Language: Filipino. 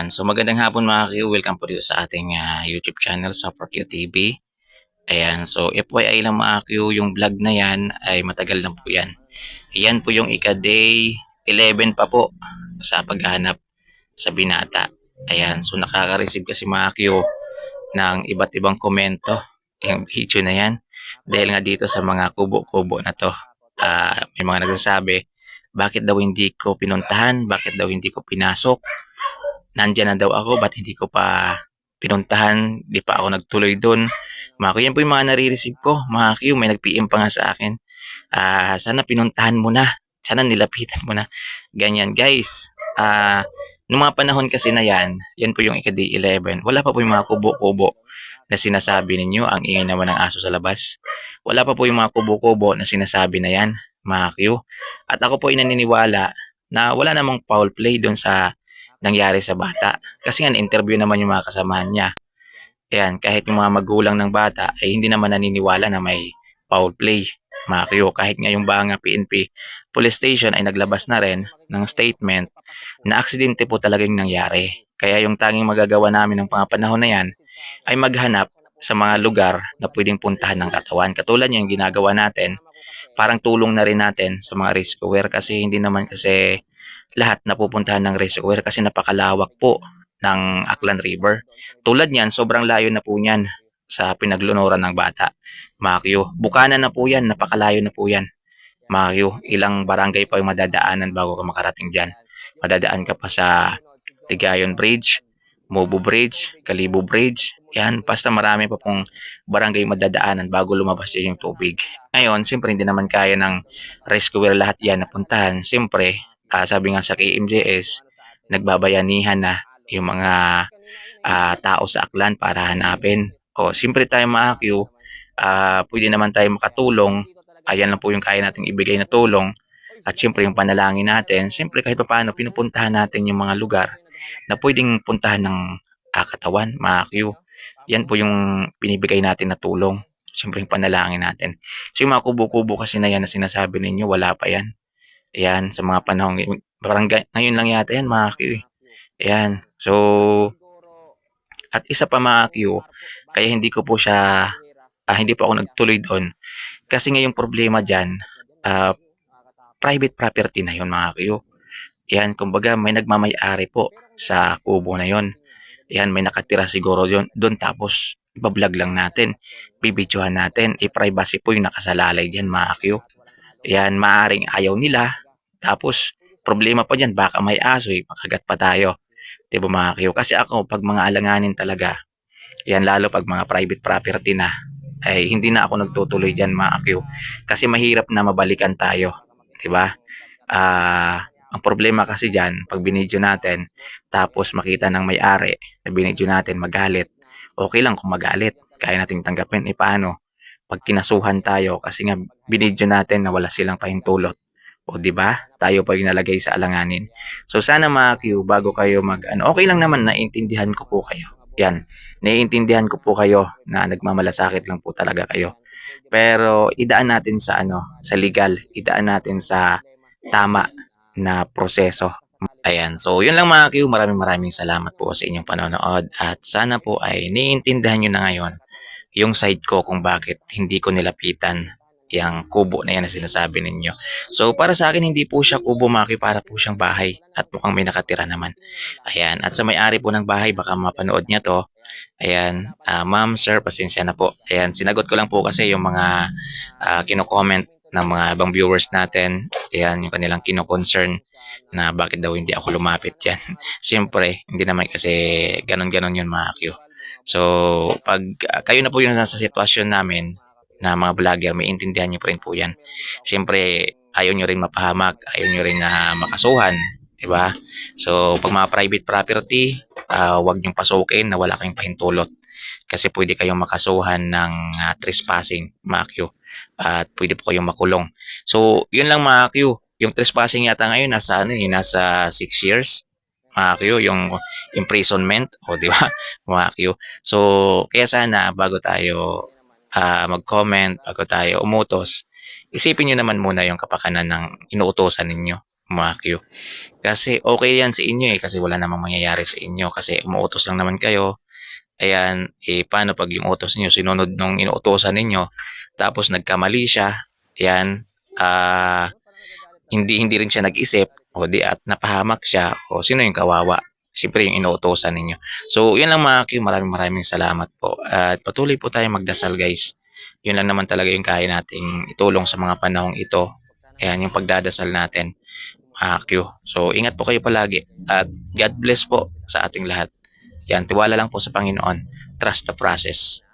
Ayan, so magandang hapon mga Q. Welcome po dito sa ating ah, YouTube channel sa Q TV. Ayan, so FYI lang mga Q, yung vlog na yan ay matagal na po yan. Yan po yung ika-day 11 pa po sa paghahanap sa binata. Ayan, so nakaka-receive kasi mga Q ng iba't ibang komento yung video na yan. Dahil nga dito sa mga kubo-kubo na to, ah, may mga nagsasabi, bakit daw hindi ko pinuntahan, bakit daw hindi ko pinasok, nandyan na daw ako, ba't hindi ko pa pinuntahan, di pa ako nagtuloy doon. Mga Q, yan po yung mga nare-receive ko. Mga Q, may nag-PM pa nga sa akin. Ah, sana pinuntahan mo na. Sana nilapitan mo na. Ganyan, guys. Ah, nung mga panahon kasi na yan, yan po yung ika-day 11. Wala pa po yung mga kubo-kubo na sinasabi ninyo. Ang ingay naman ng aso sa labas. Wala pa po yung mga kubo-kubo na sinasabi na yan, mga Q. At ako po ay naniniwala na wala namang foul play doon sa nangyari sa bata. Kasi nga, interview naman yung mga kasamahan niya. Ayan, kahit yung mga magulang ng bata ay hindi naman naniniwala na may foul play. Mga kahit nga yung Banga PNP Police Station ay naglabas na rin ng statement na aksidente po talaga yung nangyari. Kaya yung tanging magagawa namin ng mga panahon na yan ay maghanap sa mga lugar na pwedeng puntahan ng katawan. Katulad yung ginagawa natin, parang tulong na rin natin sa mga rescuer kasi hindi naman kasi lahat napupuntahan ng rescuer kasi napakalawak po ng Aklan River. Tulad niyan, sobrang layo na po niyan sa pinaglunuran ng bata. Makyo, bukana na po yan, napakalayo na po yan. Makyo, ilang barangay pa yung madadaanan bago ka makarating dyan. Madadaan ka pa sa Tigayon Bridge, Mubo Bridge, Kalibo Bridge. Yan, basta marami pa pong barangay madadaanan bago lumabas yung tubig. Ngayon, siyempre hindi naman kaya ng rescuer lahat yan napuntahan. Siyempre, ah, sabi nga sa KMJS, nagbabayanihan na yung mga ah, tao sa Aklan para hanapin. O, siyempre tayo mga Q, ah, pwede naman tayo makatulong. Ayan lang po yung kaya nating ibigay na tulong. At siyempre yung panalangin natin, siyempre kahit pa paano pinupuntahan natin yung mga lugar na pwedeng puntahan ng ah, katawan, mga Q. Yan po yung binibigay natin na tulong. Siyempre yung panalangin natin. So yung mga kubo-kubo kasi na yan na sinasabi ninyo, wala pa yan. Ayan, sa mga panahon. Parang ga- ngayon lang yata yan, mga Q. eh. Ayan. So, at isa pa mga Q, kaya hindi ko po siya, ah, hindi po ako nagtuloy doon. Kasi ngayong problema dyan, ah, private property na yun mga Q. Yan, kumbaga may nagmamay-ari po sa kubo na yon. Yan, may nakatira siguro yun, doon tapos ibablog lang natin, bibidyohan natin, i-privacy po yung nakasalalay dyan mga Q. Yan, maaring ayaw nila, tapos problema pa dyan, baka may aso, eh, makagat pa tayo. Di ba mga Q? Kasi ako, pag mga alanganin talaga, yan lalo pag mga private property na, ay hindi na ako nagtutuloy dyan mga Q. Kasi mahirap na mabalikan tayo. Di ba? Ah, ang problema kasi dyan, pag binidyo natin, tapos makita ng may-ari na binidyo natin magalit, okay lang kung magalit. Kaya nating tanggapin. E paano? Pag kinasuhan tayo kasi nga binidyo natin na wala silang pahintulot. O di ba? Tayo pa yung sa alanganin. So sana mga Q, bago kayo mag ano, okay lang naman naiintindihan ko po kayo. Yan. Naiintindihan ko po kayo na nagmamalasakit lang po talaga kayo. Pero idaan natin sa ano, sa legal, idaan natin sa tama na proseso. Ayan, so yun lang mga Q, maraming maraming salamat po sa inyong panonood at sana po ay naiintindihan nyo na ngayon yung side ko kung bakit hindi ko nilapitan yung kubo na yan na sinasabi ninyo. So para sa akin hindi po siya kubo Q, para po siyang bahay at mukhang may nakatira naman. Ayan, at sa may-ari po ng bahay baka mapanood niya to. Ayan, ah, ma'am, sir, pasensya na po. Ayan, sinagot ko lang po kasi yung mga ah, kino-comment ng mga ibang viewers natin. Ayan, yung kanilang kino-concern na bakit daw hindi ako lumapit dyan. Siyempre, hindi naman kasi ganon-ganon yun mga Q. So, pag ah, kayo na po yung nasa sitwasyon namin na mga vlogger, may intindihan nyo pa rin po yan. Siyempre, ayaw nyo rin mapahamak, ayaw nyo rin na makasuhan, di ba? So, pag mga private property, ah, wag nyong pasukin na wala kayong pahintulot. Kasi pwede kayong makasuhan ng ah, trespassing, mga Q. At pwede po kayong makulong. So, yun lang mga Q. Yung trespassing yata ngayon nasa ano eh, nasa 6 years. Mga yung imprisonment, o di ba? Mga. So, kaya sana bago tayo ah, mag-comment, bago tayo umutos, isipin nyo naman muna yung kapakanan ng inuutosan ninyo. mga. Kasi okay yan sa inyo eh, kasi wala namang mangyayari sa inyo kasi umuutos lang naman kayo. Ayan, eh paano pag yung utos niyo sinunod nung inuutosan ninyo, tapos nagkamali siya, ayan, ah, hindi hindi rin siya nag-isip, o di at napahamak siya, o sino yung kawawa? Siyempre yung inuutosan ninyo. So, yun lang mga Q, maraming maraming salamat po. At patuloy po tayo magdasal guys. Yun lang naman talaga yung kaya nating itulong sa mga panahong ito. Ayan, yung pagdadasal natin. Mga Q. So, ingat po kayo palagi. At God bless po sa ating lahat. Yan, tiwala lang po sa Panginoon. Trust the process.